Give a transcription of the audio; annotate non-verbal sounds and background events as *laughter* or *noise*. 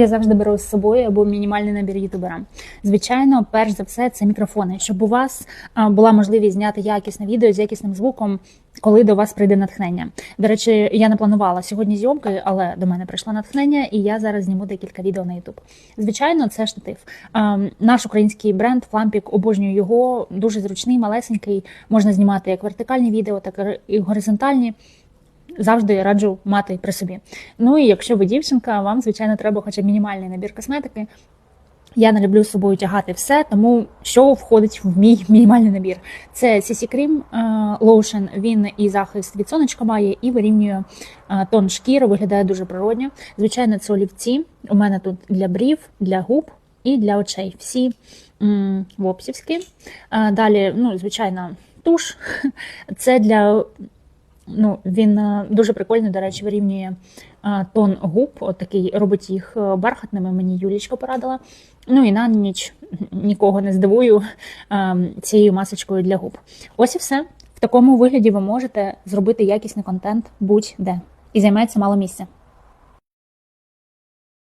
Я завжди беру з собою або мінімальний набір ютубера. Звичайно, перш за все, це мікрофони, щоб у вас була можливість зняти якісне відео з якісним звуком, коли до вас прийде натхнення. До речі, я не планувала сьогодні зйомки, але до мене прийшло натхнення, і я зараз зніму декілька відео на Ютуб. Звичайно, це штатив. Наш український бренд Флампік обожнюю його. Дуже зручний, малесенький. Можна знімати як вертикальні відео, так і горизонтальні завжди раджу мати при собі. Ну і якщо ви дівчинка, вам звичайно треба хоча б мінімальний набір косметики. Я не люблю з собою тягати все, тому що входить в мій *laughs* мінімальний набір. Це CC Cream Lotion, Він і захист від сонечка має, і вирівнює е, тон шкіри, виглядає дуже природньо. Звичайно, це олівці. У мене тут для брів, для губ і для очей. Всі м, вопсівські. Е, Далі, ну, звичайно, туш. *laughs* Це для Ну, він е, дуже прикольний, до речі, вирівнює е, тон губ, от такий робить їх е, бархатними. Мені Юлічка порадила. Ну і на ніч нікого не здивую цією масочкою для губ. Ось і все. В такому вигляді ви можете зробити якісний контент будь-де і займається мало місця.